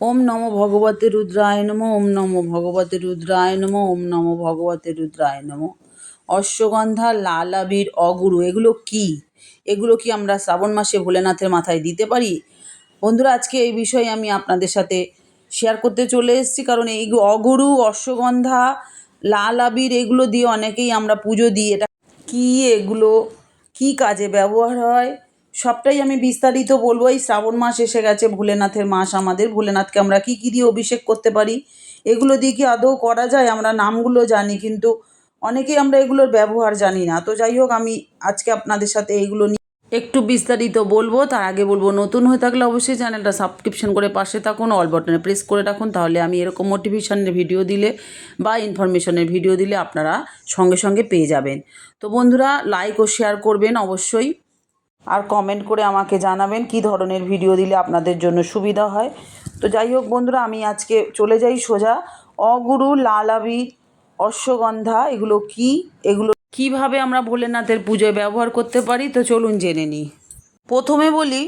ওম নমো ভগবতে রুদ্রায় নমো, ওম নমো ভগবতে রুদ্রায় নমো, ওম নমো ভগবতে রুদ্রায় নমো। অশ্বগন্ধা লাল আবির অগুরু, এগুলো কি? এগুলো কি আমরা শ্রাবণ মাসে ভোলেনাথের মাথায় দিতে পারি? বন্ধুরা, আজকে এই বিষয়ে আমি আপনাদের সাথে শেয়ার করতে চলে এসেছি, কারণ এই অগুরু, অশ্বগন্ধা লাল আবির এগুলো দিয়ে অনেকেই আমরা পুজো দিই। এটা কি এগুলো? কি কাজে ব্যবহার হয়? সবটাই আমি বিস্তারিত বলব। এই শ্রাবণ মাস এসে গেছে, ভোলেনাথের মাস আমাদের। ভোলেনাথকে আমরা কী কী দিয়ে অভিষেক করতে পারি, এগুলো দিয়ে কি আদৌ করা যায়? আমরা নামগুলো জানি, কিন্তু অনেকেই আমরা এগুলোর ব্যবহার জানি না। তো যাই হোক, আমি আজকে আপনাদের সাথে এইগুলো নিয়ে একটু বিস্তারিত বলব। তার আগে বলব, নতুন হয়ে থাকলে অবশ্যই চ্যানেলটা সাবস্ক্রিপশন করে পাশে থাকুন, অল বাটনে প্রেস করে রাখুন, তাহলে আমি এরকম মোটিভেশনের ভিডিও দিলে বা ইনফরমেশনের ভিডিও দিলে আপনারা সঙ্গে সঙ্গে পেয়ে যাবেন। তো বন্ধুরা লাইক ও শেয়ার করবেন অবশ্যই। আর কমেন্ট করে আমাকে জানাবেন কি ধরনের ভিডিও দিলে আপনাদের জন্য সুবিধা হয়। তো যাই হোক বন্ধুরা, আমি আজকে চলে যাই সোজা। অগুরু লাল আবির অশ্বগন্ধা, এগুলো কি? এগুলো কীভাবে আমরা ভোলেনাথের পুজোয় ব্যবহার করতে পারি? তো চলুন জেনে নিই। প্রথমে বলি,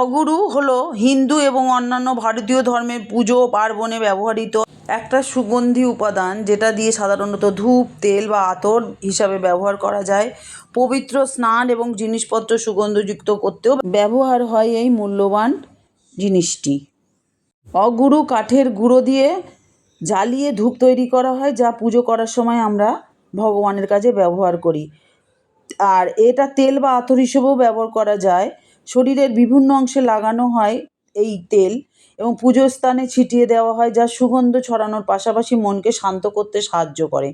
অগুরু হলো হিন্দু এবং অন্যান্য ভারতীয় ধর্মের পুজো পার্বণে ব্যবহৃত একটা সুগন্ধি উপাদান, যেটা দিয়ে সাধারণত ধূপ, তেল বা আতর হিসাবে ব্যবহার করা যায়। পবিত্র স্নান এবং জিনিসপত্র সুগন্ধযুক্ত করতেও ব্যবহার হয় এই মূল্যবান জিনিসটি। অগুরু কাঠের গুঁড়ো দিয়ে জ্বালিয়ে ধূপ তৈরি করা হয়, যা পুজো করার সময় আমরা ভগবানের কাজে ব্যবহার করি। আর এটা তেল বা আতর হিসেবেও ব্যবহার করা যায়। শরীরের বিভিন্ন অংশে লাগানো হয় এই তেল এবং পুজোর স্থানে ছিটিয়ে দেওয়া হয়, যা সুগন্ধ ছড়ানোর পাশাপাশি মনকে শান্ত করতে সাহায্য করে।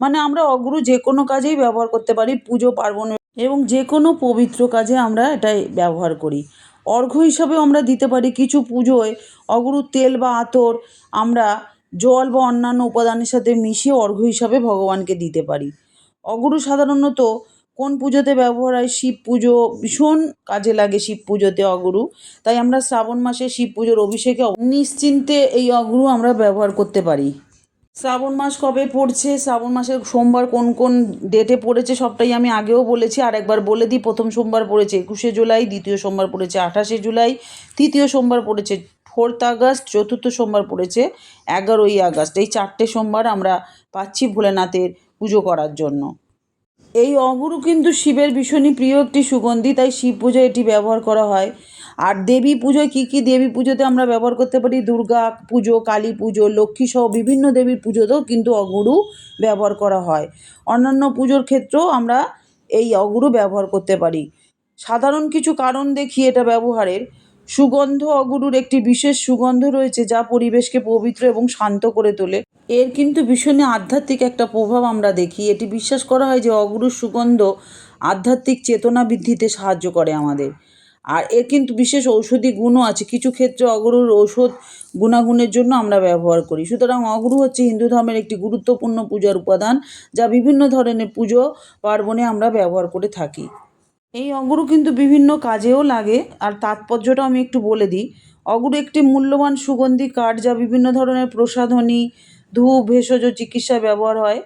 মানে আমরা অগুরু যে কোনো কাজেই ব্যবহার করতে পারি, পুজো, পার্বণ এবং যে কোনো পবিত্র কাজে আমরা এটাই ব্যবহার করি। অর্ঘ্য হিসাবেও আমরা দিতে পারি কিছু পুজোয় অগুরুর তেল বা আতর আমরা জল বা অন্যান্য উপাদানের সাথে মিশিয়ে অর্ঘ্য হিসাবে ভগবানকে দিতে পারি। অগুরু সাধারণত কোন পুজোতে ব্যবহার হয়? শিব পুজো ভীষণ কাজে লাগে শিব পুজোতে অগুরু। তাই আমরা শ্রাবণ মাসে শিব পুজোর অভিষেকে নিশ্চিন্তে এই অগুরু আমরা ব্যবহার করতে পারি। শ্রাবণ মাস কবে পড়ছে, শ্রাবণ মাসের সোমবার কোন কোন ডেটে পড়েছে সবটাই আমি আগেও বলেছি, আর একবার বলে দিই, প্রথম সোমবার পড়েছে একুশে জুলাই, দ্বিতীয় সোমবার পড়েছে আঠাশে জুলাই, তৃতীয় সোমবার পড়েছে ফোর্থ আগস্ট, চতুর্থ সোমবার পড়েছে এগারোই আগস্ট। এই চারটে সোমবার আমরা পাচ্ছি ভোলেনাথের পুজো করার জন্য। এই অগুরু কিন্তু শিবের ভীষণই প্রিয় একটি সুগন্ধি, তাই শিব পুজোয় এটি ব্যবহার করা হয়। আর দেবী পুজোয় কী কী দেবী পুজোতে আমরা ব্যবহার করতে পারি? দুর্গা পুজো, কালী পুজো, লক্ষ্মী সহ বিভিন্ন দেবীর পুজোতেও কিন্তু অগুরু ব্যবহার করা হয়। অন্যান্য পুজোর ক্ষেত্রেও আমরা এই অগুরু ব্যবহার করতে পারি। সাধারণ কিছু কারণ দেখি এটা ব্যবহারের। সুগন্ধ অগুরুর একটি বিশেষ সুগন্ধ রয়েছে, যা পরিবেশকে পবিত্র এবং শান্ত করে তোলে। এর কিন্তু ভীষণই আধ্যাত্মিক একটা প্রভাব আমরা দেখি। এটি বিশ্বাস করা হয় যে অগুরুর সুগন্ধ আধ্যাত্মিক চেতনা বৃদ্ধিতে সাহায্য করে আমাদের। আর এর কিন্তু বিশেষ ঔষধি গুণও আছে। কিছু ক্ষেত্রে অগরুর ঔষধ গুণাগুণের জন্য আমরা ব্যবহার করি। সুতরাং অগুরু হচ্ছে হিন্দু ধর্মের একটি গুরুত্বপূর্ণ পূজার উপাদান যা বিভিন্ন ধরনের পুজো, পার্বণে আমরা ব্যবহার করে থাকি। এই অগুরু কিন্তু বিভিন্ন কাজেও লাগে। আর তাৎপর্যটা আমি একটু বলে দিই। অগুরু একটি মূল্যবান সুগন্ধি কাঠ যা বিভিন্ন ধরনের প্রসাধনী, ধূপ, ভেষজ চিকিৎসায় ব্যবহার হয়।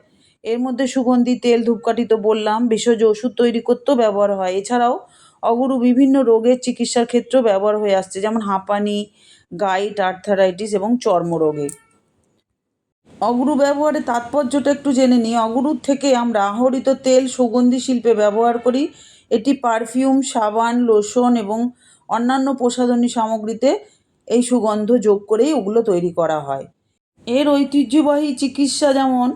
এর মধ্যে সুগন্ধি, তেল, ধূপকাঠি তো বললাম, ভেষজ ওষুধ তৈরি করতেও ব্যবহার হয়। এছাড়াও অগুরু বিভিন্ন রোগের চিকিৎসার ক্ষেত্রেও ব্যবহার হয়ে আসছে, যেমন হাঁপানি, গাইট, আর্থারাইটিস এবং চর্মরোগে। অগুরু ব্যবহারের তাৎপর্যটা একটু জেনে নিই। অগুরুর থেকে আমরা আহরিত তেল সুগন্ধি শিল্পে ব্যবহার করি। এটি পারফিউম, সাবান, লোশন এবং অন্যান্য প্রসাধনী সামগ্রীতে এই সুগন্ধ যোগ করেই ওগুলো তৈরি করা হয়। এর ঐতিহ্যবাহী চিকিৎসা যেমন,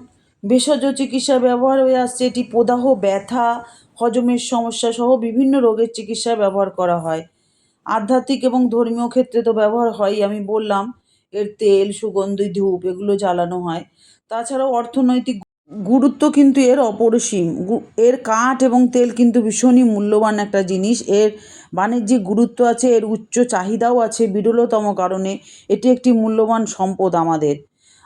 ভেষজ চিকিৎসা ব্যবহার হয়ে আসছে, এটি প্রদাহ, ব্যথা হজমের সমস্যা সহ বিভিন্ন রোগের চিকিৎসায় ব্যবহার করা হয়। আধ্যাত্মিক এবং ধর্মীয় ক্ষেত্রে তো ব্যবহার হয়ই, আমি বললাম। এর তেল, সুগন্ধি, ধূপ এগুলো জ্বালানো হয়। তাছাড়াও অর্থনৈতিক গুরুত্ব কিন্তু এর অপরিসীম। এর কাঠ এবং তেল কিন্তু ভীষণই মূল্যবান একটা জিনিস। এর বাণিজ্যিক গুরুত্ব আছে, এর উচ্চ চাহিদাও আছে বিরলতম কারণে। এটি একটি মূল্যবান সম্পদ আমাদের।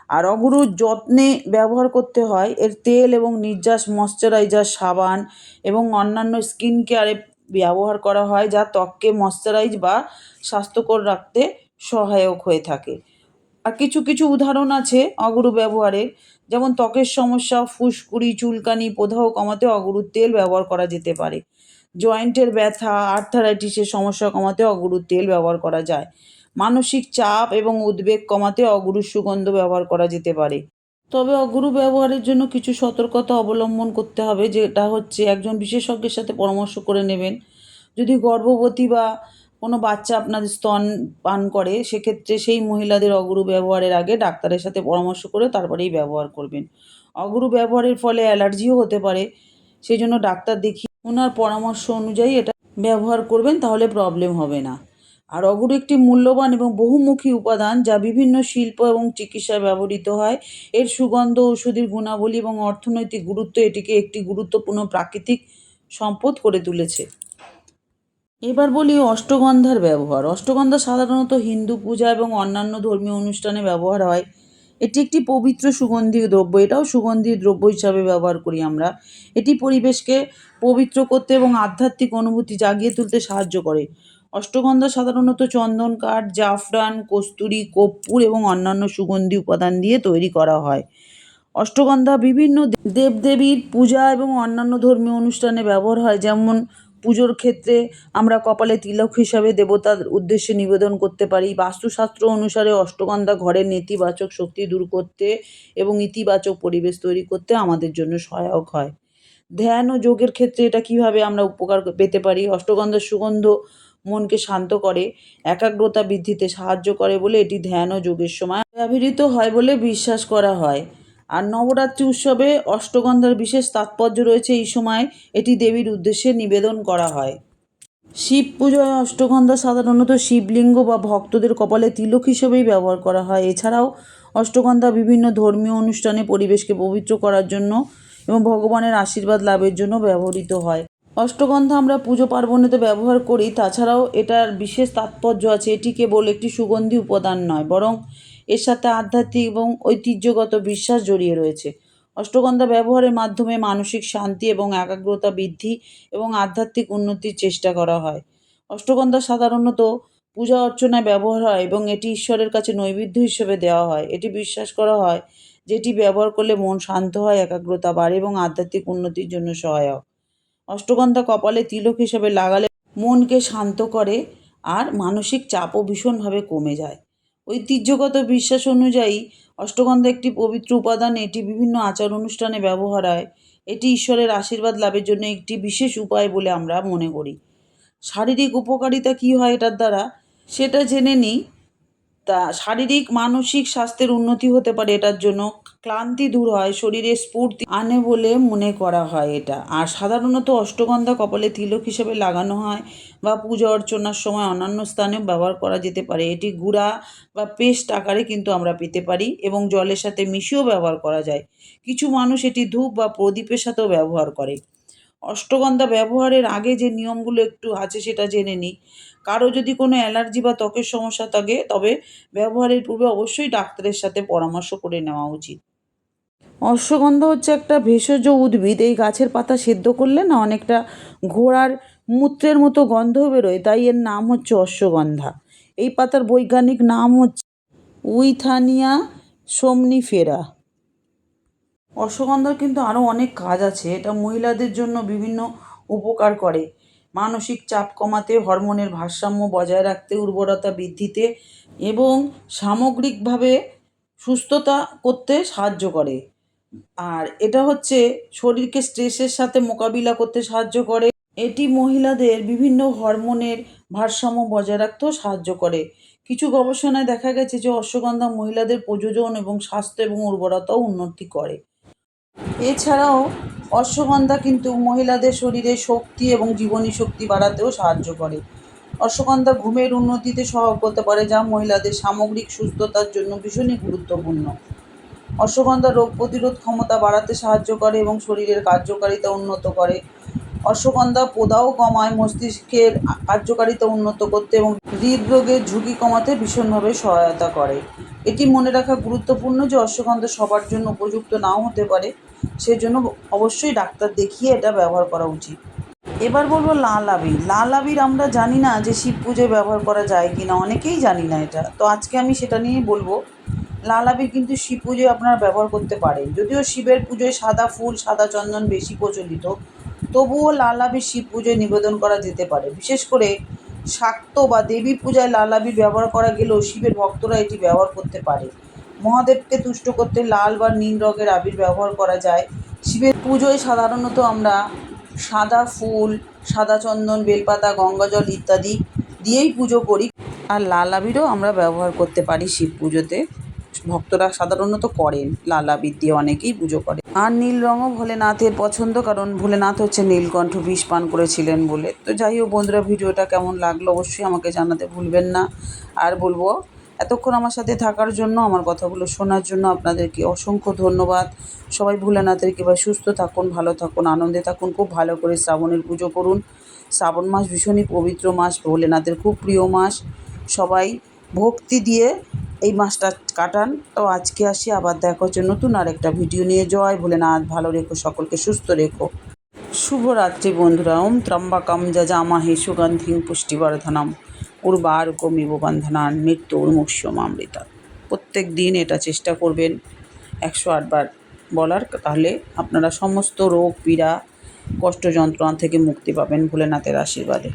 আর অগুরুর যত্নে ব্যবহার করতে হয়। এর তেল এবং নির্যাস ময়শ্চারাইজার, সাবান এবং অন্যান্য স্কিন কেয়ারে ব্যবহার করা হয়, যা ত্বককে ময়শ্চারাইজ বা স্বাস্থ্যকর রাখতে সহায়ক হয়ে থাকে। আর কিছু কিছু উদাহরণ আছে অগুরু ব্যবহারের। যেমন ত্বকের সমস্যা, ফুসকুড়ি, চুলকানি প্রদাহ কমাতে অগুরুর তেল ব্যবহার করা যেতে পারে। জয়েন্টের ব্যথা, আর্থারাইটিসের সমস্যা কমাতে অগুরুর তেল ব্যবহার করা যায়। মানসিক চাপ এবং উদ্বেগ কমাতে অগুরুর সুগন্ধ ব্যবহার করা যেতে পারে। তবে অগুরু ব্যবহারের জন্য কিছু সতর্কতা অবলম্বন করতে হবে, যেটা হচ্ছে একজন বিশেষজ্ঞের সাথে পরামর্শ করে নেবেন। যদি গর্ভবতী বা কোনো বাচ্চা আপনাদের স্তন পান করে, সেক্ষেত্রে সেই মহিলাদের অগুরু ব্যবহারের আগে ডাক্তারের সাথে পরামর্শ করে তারপরেই ব্যবহার করবেন। অগুরু ব্যবহারের ফলে অ্যালার্জিও হতে পারে, সেই জন্য ডাক্তার দেখিয়ে ওনার পরামর্শ অনুযায়ী এটা ব্যবহার করবেন, তাহলে প্রবলেম হবে না। আর অগুর একটি মূল্যবান এবং বহুমুখী উপাদান যা বিভিন্ন শিল্প এবং চিকিৎসায় ব্যবহৃত হয়। এর সুগন্ধ ঔষধির গুণাবলী এবং অর্থনৈতিক গুরুত্ব এটিকে একটি গুরুত্বপূর্ণ প্রাকৃতিক সম্পদ করে তুলেছে। এবার বলি অষ্টগন্ধার ব্যবহার। অষ্টগন্ধা সাধারণত হিন্দু পূজা এবং অন্যান্য ধর্মীয় অনুষ্ঠানে ব্যবহার হয়। এটি একটি পবিত্র সুগন্ধি দ্রব্য। এটাও সুগন্ধি দ্রব্য হিসাবে ব্যবহার করি আমরা। এটি পরিবেশকে পবিত্র করতে এবং আধ্যাত্মিক অনুভূতি জাগিয়ে তুলতে সাহায্য করে। অষ্টগন্ধা সাধারণত চন্দন, কাঠ, জাফরান, কস্তুরি, কর্পূর এবং অন্যান্য সুগন্ধি উপাদান দিয়ে তৈরি করা হয়। অষ্টগন্ধা বিভিন্ন দেবদেবীর পূজা এবং অন্যান্য ধর্মীয় অনুষ্ঠানে ব্যবহার হয়। যেমন পুজোর ক্ষেত্রে আমরা কপালে তিলক হিসাবে দেবতার উদ্দেশ্যে নিবেদন করতে পারি। বাস্তুশাস্ত্র অনুসারে অষ্টগন্ধা ঘরের নেতিবাচক শক্তি দূর করতে এবং ইতিবাচক পরিবেশ তৈরি করতে আমাদের জন্য সহায়ক হয়। ধ্যান ও যোগের ক্ষেত্রে এটা কীভাবে আমরা উপকার পেতে পারি? অষ্টগন্ধার সুগন্ধ মনকে শান্ত করে, একাগ্রতা বৃদ্ধিতে সাহায্য করে বলে এটি ধ্যান ও যোগের সময় ব্যবহৃত হয় বলে বিশ্বাস করা হয়। আর নবরাত্রি উৎসবে অষ্টগন্ধার বিশেষ তাৎপর্য রয়েছে এই সময় এটি দেবীর উদ্দেশ্যে নিবেদন করা হয়। শিব পুজোয় অষ্টগন্ধা সাধারণত শিবলিঙ্গ বা ভক্তদের কপালে তিলক হিসেবেই ব্যবহার করা হয়। এছাড়াও অষ্টগন্ধা বিভিন্ন ধর্মীয় অনুষ্ঠানে পরিবেশকে পবিত্র করার জন্য এবং ভগবানের আশীর্বাদ লাভের জন্য ব্যবহৃত হয়। অষ্টগন্ধা আমরা পুজো পার্বণেতে ব্যবহার করি, তাছাড়াও এটার বিশেষ তাৎপর্য আছে, এটি কেবল একটি সুগন্ধি উপাদান নয়, বরং এর সাথে আধ্যাত্মিক এবং ঐতিহ্যগত বিশ্বাস জড়িয়ে রয়েছে। অষ্টগন্ধা ব্যবহারের মাধ্যমে মানসিক শান্তি এবং একাগ্রতা বৃদ্ধি এবং আধ্যাত্মিক উন্নতির চেষ্টা করা হয়। অষ্টগন্ধা সাধারণত পূজা অর্চনায় ব্যবহার হয় এবং এটি ঈশ্বরের কাছে নৈবেদ্য হিসেবে দেওয়া হয়। এটি বিশ্বাস করা হয় যেটি ব্যবহার করলে মন শান্ত হয়, একাগ্রতা বাড়ে এবং আধ্যাত্মিক উন্নতির জন্য সহায়ক। অষ্টগন্ধা কপালে তিলক হিসেবে লাগালে মনকে শান্ত করে আর মানসিক চাপও ভীষণভাবে কমে যায়। ঐতিহ্যগত বিশ্বাস অনুযায়ী অষ্টগন্ধা একটি পবিত্র উপাদান, এটি বিভিন্ন আচার অনুষ্ঠানে ব্যবহার হয়। এটি ঈশ্বরের আশীর্বাদ লাভের জন্য একটি বিশেষ উপায় বলে আমরা মনে করি। শারীরিক উপকারিতা কী হয় এটার দ্বারা সেটা জেনে নিই। তা শারীরিক, মানসিক স্বাস্থ্যের উন্নতি হতে পারে এটার জন্য। ক্লান্তি দূর হয়, শরীরে স্ফূর্তি আনে বলে মনে করা হয় এটা। আর সাধারণত অষ্টগন্ধা কপালে তিলক হিসেবে লাগানো হয় বা পূজা অর্চনার সময় অন্যান্য স্থানেও ব্যবহার করা যেতে পারে। এটি গুঁড়া বা পেস্ট আকারে কিন্তু আমরা পেতে পারি এবং জলের সাথে মিশিয়েও ব্যবহার করা যায়। কিছু মানুষ এটি ধূপ বা প্রদীপের সাথেও ব্যবহার করে। অষ্টগন্ধা ব্যবহারের আগে যে নিয়মগুলো একটু আছে সেটা জেনে নিই। কারও যদি কোনো অ্যালার্জি বা ত্বকের সমস্যা থাকে, তবে ব্যবহারের পূর্বে অবশ্যই ডাক্তারের সাথে পরামর্শ করে নেওয়া উচিত। অশ্বগন্ধা হচ্ছে একটা ভেষজ উদ্ভিদ। এই গাছের পাতা সেদ্ধ করলে না অনেকটা ঘোড়ার মূত্রের মতো গন্ধ বেরোয়, তাই এর নাম হচ্ছে অশ্বগন্ধা। এই পাতার বৈজ্ঞানিক নাম হচ্ছে উইথানিয়া সোমনিফেরা। অশ্বগন্ধার কিন্তু আরও অনেক কাজ আছে। এটা মহিলাদের জন্য বিভিন্ন উপকার করে। মানসিক চাপ কমাতে, হরমোনের ভারসাম্য বজায় রাখতে, উর্বরতা বৃদ্ধিতে এবং সামগ্রিকভাবে সুস্থতা করতে সাহায্য করে। আর এটা হচ্ছে শরীরকে স্ট্রেসের সাথে মোকাবিলা করতে সাহায্য করে। এটি মহিলাদের বিভিন্ন হরমোনের ভারসাম্য বজায় রাখতেও সাহায্য করে। কিছু গবেষণায় দেখা গেছে যে অশ্বগন্ধা মহিলাদের প্রযোজন এবং স্বাস্থ্য এবং উর্বরতাও উন্নতি করে। এছাড়াও অশ্বগন্ধা কিন্তু মহিলাদের শরীরে শক্তি এবং জীবনী শক্তি বাড়াতেও সাহায্য করে। অশ্বগন্ধা ঘুমের উন্নতিতে সহায়ক হতে পারে যা মহিলাদের সামগ্রিক সুস্থতার জন্য ভীষণই গুরুত্বপূর্ণ। অশ্বগন্ধা রোগ প্রতিরোধ ক্ষমতা বাড়াতে সাহায্য করে এবং শরীরের কার্যকারিতা উন্নত করে। অশ্বগন্ধা পোদাও কমায়, মস্তিষ্কের কার্যকারিতা উন্নত করতে এবং হৃদরোগের ঝুঁকি কমাতে ভীষণভাবে সহায়তা করে। এটি মনে রাখা গুরুত্বপূর্ণ যে অশ্বগন্ধা সবার জন্য উপযুক্ত নাও হতে পারে। সেজন্য অবশ্যই ডাক্তার দেখিয়ে এটা ব্যবহার করা উচিত। এবার বলব লাল আবির। লাল আবির আমরা জানি না যে শিব পুজোয় ব্যবহার করা যায় কি না অনেকেই জানি না এটা। তো আজকে আমি সেটা নিয়েই বলব, লাল আবির কিন্তু শিব পুজোয় আপনারা ব্যবহার করতে পারেন। যদিও শিবের পুজোয় সাদা ফুল, সাদা চন্দন বেশি প্রচলিত, তবুও লাল আবির শিব পুজোয় নিবেদন করা যেতে পারে। বিশেষ করে শাক্ত বা দেবী পূজায় লাল আবির ব্যবহার করা গেলেও শিবের ভক্তরা এটি ব্যবহার করতে পারে। মহাদেবকে তুষ্ট করতে লাল বা নীল রঙের আবির ব্যবহার করা যায়। শিবের পুজোয় সাধারণত আমরা সাদা ফুল, সাদা চন্দন, বেলপাতা গঙ্গাজল ইত্যাদি দিয়েই পুজো করি। আর লাল আবিরও আমরা ব্যবহার করতে পারি শিব পুজোতে। ভক্তরা সাধারণত করেন, লাল আবির দিয়ে অনেকেই পুজো করে। আর নীল রঙও ভোলেনাথের পছন্দ, কারণ ভোলেনাথ হচ্ছে নীলকণ্ঠ বিষ পান করেছিলেন বলে। তো যাই হোক বন্ধুরা, ভিডিওটা কেমন লাগল অবশ্যই আমাকে জানাতে ভুলবেন না। আর বলব এতক্ষণ আমার সাথে থাকার জন্য, আমার কথাগুলো শোনার জন্য আপনাদেরকে অসংখ্য ধন্যবাদ। সবাই ভোলেনাথের কৃপায় সুস্থ থাকুন, ভালো থাকুন, আনন্দে থাকুন, খুব ভালো করে শ্রাবণের পুজো করুন। শ্রাবণ মাস ভীষণই পবিত্র মাস ভোলেনাথের খুব প্রিয় মাস। সবাই ভক্তি দিয়ে এই মাসটা কাটান। তো আজকে আসি, আবার দেখা হচ্ছে নতুন আর একটা ভিডিও নিয়ে। জয় ভোলেনাথ ভালো রেখো, সকলকে সুস্থ রেখো। শুভরাত্রি বন্ধুরা, ওম ত্রম্বাকম যজামহে সুগন্ধিং পুষ্টিবর্ধনম। উর্বারুকমিব বন্ধনান মৃত্যুর্মুষ্যমামৃতা প্রত্যেক দিন এটা চেষ্টা করবেন একশো আটবার বলার, তাহলে আপনারা সমস্ত রোগ, পীড়া, কষ্ট যন্ত্রণা থেকে মুক্তি পাবেন ভোলেনাথের আশীর্বাদে।